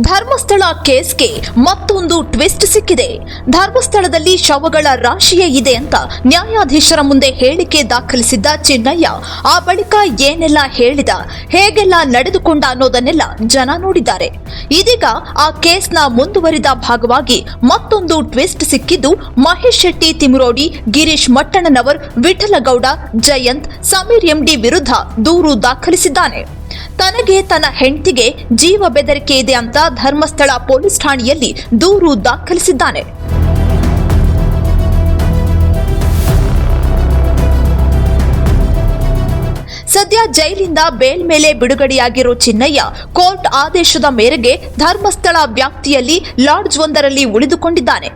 ಧರ್ಮಸ್ಥಳ ಕೇಸ್ಗೆ ಮತ್ತೊಂದು ಟ್ವಿಸ್ಟ್ ಸಿಕ್ಕಿದೆ. ಧರ್ಮಸ್ಥಳದಲ್ಲಿ ಶವಗಳ ರಾಶಿಯೇ ಇದೆ ಅಂತ ನ್ಯಾಯಾಧೀಶರ ಮುಂದೆ ಹೇಳಿಕೆ ದಾಖಲಿಸಿದ್ದ ಚಿನ್ನಯ್ಯ, ಆ ಬಳಿಕ ಏನೆಲ್ಲ ಹೇಳಿದ, ಹೇಗೆಲ್ಲ ನಡೆದುಕೊಂಡ ಅನ್ನೋದನ್ನೆಲ್ಲ ಜನ ನೋಡಿದ್ದಾರೆ. ಇದೀಗ ಆ ಕೇಸ್ನ ಮುಂದುವರಿದ ಭಾಗವಾಗಿ ಮತ್ತೊಂದು ಟ್ವಿಸ್ಟ್ ಸಿಕ್ಕಿದ್ದು ಮಹೇಶ್ ಶೆಟ್ಟಿ ತಿಮುರೋಡಿ, ಗಿರೀಶ್ ಮಟ್ಟಣ್ಣನವರ್, ವಿಠಲಗೌಡ, ಜಯಂತ್, ಸಮೀರ್ ಎಂಡಿ ವಿರುದ್ಧ ದೂರು ದಾಖಲಿಸಿದ್ದಾನೆ. ತನಗೆ ತನ್ನ ಹೆಂಡತಿಗೆ ಜೀವ ಬೆದರಿಕೆ ಇದೆ ಅಂತ ಧರ್ಮಸ್ಥಳ ಪೊಲೀಸ್ ಠಾಣೆಯಲ್ಲಿ ದೂರು ದಾಖಲಿಸಿದ್ದಾನೆ. ಸದ್ಯ ಜೈಲಿಂದ ಬೇಲ್ ಮೇಲೆ ಬಿಡುಗಡೆಯಾಗಿರೋ ಚಿನ್ನಯ್ಯ ಕೋರ್ಟ್ ಆದೇಶದ ಮೇರೆಗೆ ಧರ್ಮಸ್ಥಳ ವ್ಯಾಪ್ತಿಯಲ್ಲಿ ಲಾಡ್ಜ್ ಒಂದರಲ್ಲಿ ಉಳಿದುಕೊಂಡಿದ್ದಾನೆ.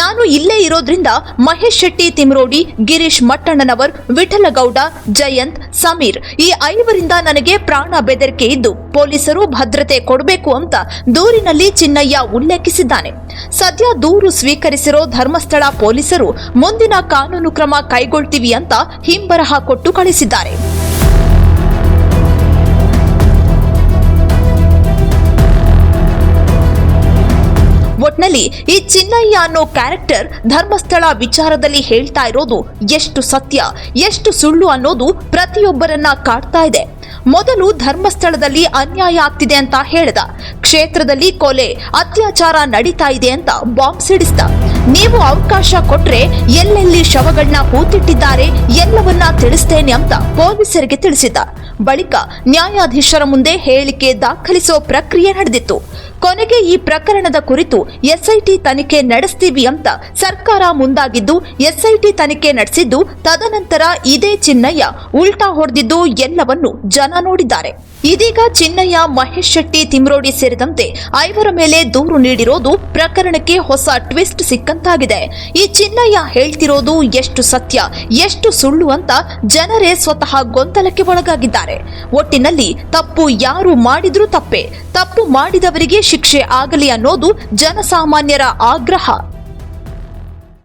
ನಾನು ಇಲ್ಲೇ ಇರೋದ್ರಿಂದ ಮಹೇಶ್ ಶೆಟ್ಟಿ, ತಿಮ್ರೋಡಿ, ಗಿರೀಶ್ ಮಟ್ಟಣ್ಣನವರ್, ವಿಠಲಗೌಡ, ಜಯಂತ್, ಸಮೀರ್ ಈ ಐವರಿಂದ ನನಗೆ ಪ್ರಾಣ ಬೆದರಿಕೆ ಇದ್ದು ಪೊಲೀಸರು ಭದ್ರತೆ ಕೊಡಬೇಕು ಅಂತ ದೂರಿನಲ್ಲಿ ಚಿನ್ನಯ್ಯ ಉಲ್ಲೇಖಿಸಿದ್ದಾನೆ. ಸದ್ಯ ದೂರು ಸ್ವೀಕರಿಸಿರೋ ಧರ್ಮಸ್ಥಳ ಪೊಲೀಸರು ಮುಂದಿನ ಕಾನೂನು ಕ್ರಮ ಕೈಗೊಳ್ತೀವಿ ಅಂತ ಹಿಂಬರಹ ಕೊಟ್ಟು ಕಳಿಸಿದ್ದಾರೆ. ಚಿನ್ನಯ್ಯ ಅನ್ನೋ ಕ್ಯಾರೆಕ್ಟರ್ ಧರ್ಮಸ್ಥಳ ವಿಚಾರದಲ್ಲಿ ಹೇಳ್ತಾ ಇರೋದು ಎಷ್ಟು ಸತ್ಯ, ಎಷ್ಟು ಸುಳ್ಳು ಅನ್ನೋದು ಪ್ರತಿಯೊಬ್ಬರನ್ನ ಕಾಡ್ತಾ ಇದೆ. ಮೊದಲು ಧರ್ಮಸ್ಥಳದಲ್ಲಿ ಅನ್ಯಾಯ ಆಗ್ತಿದೆ ಅಂತ ಹೇಳ್ದ. ಕ್ಷೇತ್ರದಲ್ಲಿ ಕೊಲೆ, ಅತ್ಯಾಚಾರ ನಡೀತಾ ಇದೆ ಅಂತ ಬಾಂಬ್ ಸಿಡಿಸ್ದ. ನೀವು ಅವಕಾಶ ಕೊಟ್ರೆ ಎಲ್ಲೆಲ್ಲಿ ಶವಗಳನ್ನ ಹೂತಿಟ್ಟಿದ್ದಾರೆ ಎಲ್ಲವನ್ನ ತಿಳಿಸ್ತೇನೆ ಅಂತ ಪೊಲೀಸರಿಗೆ ತಿಳಿಸಿದ. ಬಳಿಕ ನ್ಯಾಯಾಧೀಶರ ಮುಂದೆ ಹೇಳಿಕೆ ದಾಖಲಿಸುವ ಪ್ರಕ್ರಿಯೆ ನಡೆದಿತ್ತು. ಕೊನೆಗೆ ಈ ಪ್ರಕರಣದ ಕುರಿತು ಎಸ್ಐಟಿ ತನಿಖೆ ನಡೆಸ್ತೀವಿ ಅಂತ ಸರ್ಕಾರ ಮುಂದಾಗಿದ್ದು, ಎಸ್ಐಟಿ ತನಿಖೆ ನಡೆಸಿದ್ದು, ತದನಂತರ ಇದೇ ಚಿನ್ನಯ್ಯ ಉಲ್ಟಾ ಹೊಡೆದಿದ್ದು ಎಲ್ಲವನ್ನು ಜನ ನೋಡಿದ್ದಾರೆ. ಇದೀಗ ಚಿನ್ನಯ್ಯ ಮಹೇಶ್ ಶೆಟ್ಟಿ ತಿಮ್ರೋಡಿ ಸೇರಿದಂತೆ ಐವರ ಮೇಲೆ ದೂರು ನೀಡಿರೋದು ಪ್ರಕರಣಕ್ಕೆ ಹೊಸ ಟ್ವಿಸ್ಟ್ ಸಿಕ್ಕಂತಾಗಿದೆ. ಈ ಚಿನ್ನಯ್ಯ ಹೇಳ್ತಿರೋದು ಎಷ್ಟು ಸತ್ಯ, ಎಷ್ಟು ಸುಳ್ಳು ಅಂತ ಜನರೇ ಸ್ವತಃ ಗೊಂದಲಕ್ಕೆ ಒಳಗಾಗಿದ್ದಾರೆ. ಒಟ್ಟಿನಲ್ಲಿ ತಪ್ಪು ಯಾರು ಮಾಡಿದ್ರೂ ತಪ್ಪೇ, ತಪ್ಪು ಮಾಡಿದವರಿಗೆ ಶಿಕ್ಷೆ ಆಗಲಿ ಅನ್ನೋದು ಜನಸಾಮಾನ್ಯರ ಆಗ್ರಹ.